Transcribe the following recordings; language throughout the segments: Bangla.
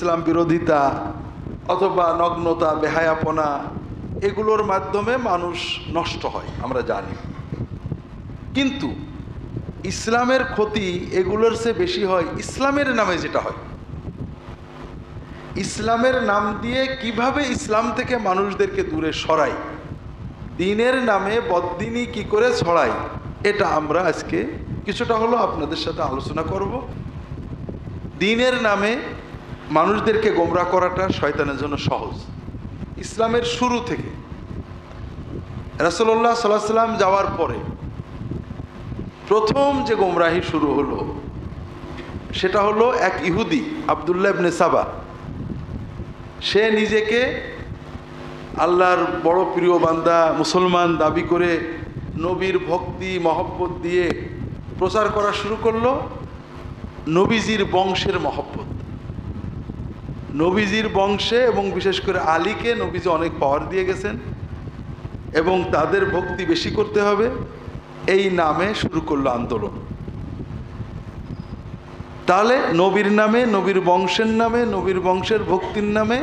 ইসলাম বিরোধিতা অথবা নগ্নতা, বেহায়াপনা, এগুলোর মাধ্যমে মানুষ নষ্ট হয়, আমরা জানি। কিন্তু ইসলামের ক্ষতি এগুলোর চেয়ে বেশি হয় ইসলামের নামে যেটা হয়। ইসলামের নাম দিয়ে কীভাবে ইসলাম থেকে মানুষদেরকে দূরে সরাই? দিনের নামে বদ্দিনী কি করে ছড়াই? এটা আমরা আজকে কিছুটা হলো আপনাদের সাথে আলোচনা করব। দিনের নামে মানুষদেরকে গোমরা করাটা শয়তানের জন্য সহজ। ইসলামের শুরু থেকে রাসুল্লাহ সাল্লাহ সাল্লাম যাওয়ার পরে প্রথম যে গোমরাহি শুরু হলো, সেটা হলো এক ইহুদি, আবদুল্লাহ ইবনে সাবা। সে নিজেকে আল্লাহর বড় প্রিয় বান্দা, মুসলমান, দাবি করে নবীর ভক্তি, মহব্বত দিয়ে প্রচার করা শুরু করল নবীজির বংশের মহব্বত। নবীজির বংশে এবং বিশেষ করে আলীকে নবীজি অনেক পাওয়ার দিয়ে গেছেন এবং তাদের ভক্তি বেশি করতে হবে, এই নামে শুরু করল আন্দোলন। তাহলে নবীর নামে, নবীর বংশের নামে, নবীর বংশের ভক্তির নামে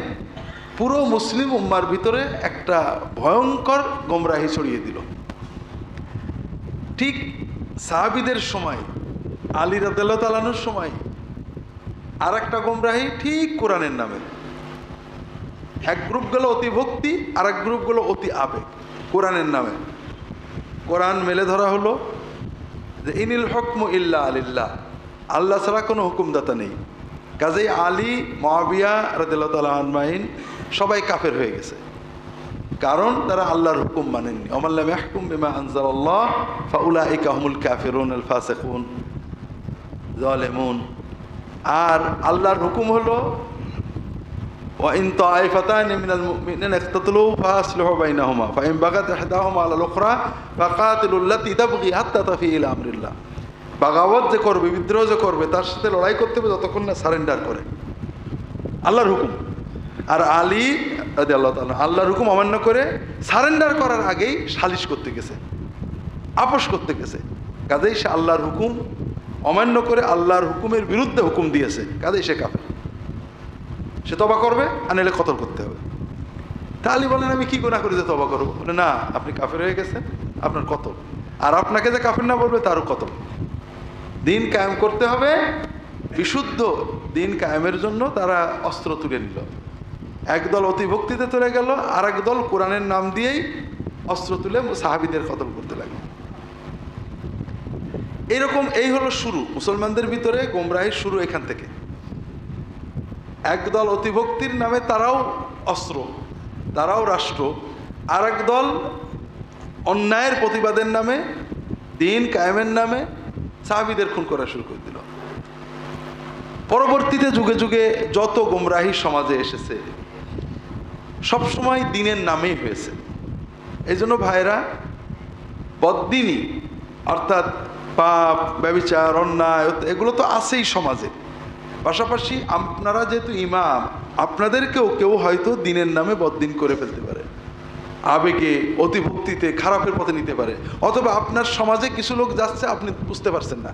পুরো মুসলিম উম্মার ভিতরে একটা ভয়ঙ্কর গোমরাহি ছড়িয়ে দিল। ঠিক সাহাবিদের সময়, আলী রাদাল্লাহ তালানোর সময় আর একটা গোমরাহি ঠিক কোরআনের নামে। এক গ্রুপ গেল অতি ভক্তি আর এক গ্রুপ গেল অতি আবেগ, কোরআনের নামে। কোরআন মেলে ধরা হলো যে, ইনিল হকম ইল্লা আলিল্লাহ আল্লাহ ছাড়া কোনো হুকুমদাতা নেই। কাজেই আলী মহাবিয়া আনমাইন সবাই কাফের হয়ে গেছে। কারণ তারা আল্লাহর হুকুম মানেননি। অমাল্লাম ইয়াহকুম বিমা আনজালাল্লাহ, ফাউলাইকা হুমুল কাফিরুন আল ফাসিকুন জালেমুন আর আল্লাহর হুকুম হলো وإن طائفتان من المؤمنين اقتتلوا فأصلحوا بينهما فإن بغت إحداهما على الأخرى فقاتلوا التي تبغي حتى تفيء إلى أمر الله বাগাবত যে করবে বিদ্রোহ যে করবে তার সাথে লড়াই করতে হবে যতক্ষণ না সারেন্ডার করে আল্লাহর হুকুম আর আলী রাদি আল্লাহ তাআলা আল্লাহর হুকুম অমান্য করে সারেন্ডার করার আগেই সালিশ করতে গেছে আপোষ করতে গেছে কাজেই সে আল্লাহর হুকুম অমান্য করে আল্লাহর হুকুমের বিরুদ্ধে হুকুম দিয়েছে। কাজেই সে কাফের। সে তবা করবে, আর নাহলে কতল করতে হবে। তা আলী বলেন, আমি কি গুণা করি যে তবা করব? বলে, না, আপনি কাফের হয়ে গেছেন, আপনার কতল। আর আপনাকে যে কাফের না বলবে, তারও কতল। দিন কায়েম করতে হবে, বিশুদ্ধ দিন কায়েমের জন্য তারা অস্ত্র তুলে নিল। একদল অতিভক্তিতে চলে গেল আর দল কোরআনের নাম দিয়েই অস্ত্র তুলে সাহাবিদের কতল করতে লাগল। এইরকম এই হলো শুরু। মুসলমানদের ভিতরে গোমরাহির শুরু এখান থেকে। একদল অতিভক্তির নামে তারাও অস্ত্র, তারাও রাষ্ট্র। আর দল অন্যায়ের প্রতিবাদের নামে, দিন কায়েমের নামে সাহাবিদের খুন করা শুরু করে দিল। পরবর্তীতে যুগে যুগে যত গোমরাহি সমাজে এসেছে, সবসময় দিনের নামেই হয়েছে। এই জন্য ভাইরা বদ্দিনী অর্থাৎ পাপ ব্যবিচার অন্যায় এগুলো তো আছেই সমাজে। পাশাপাশি আপনারা যেহেতু ইমাম, আপনাদেরকেও কেউ হয়তো দিনের নামে বদিন করে ফেলতে পারে। আবেগে, অতিভক্তিতে, খারাপের পথে নিতে পারে। অথবা আপনার সমাজে কিছু লোক যাচ্ছে, আপনি বুঝতে পারছেন না।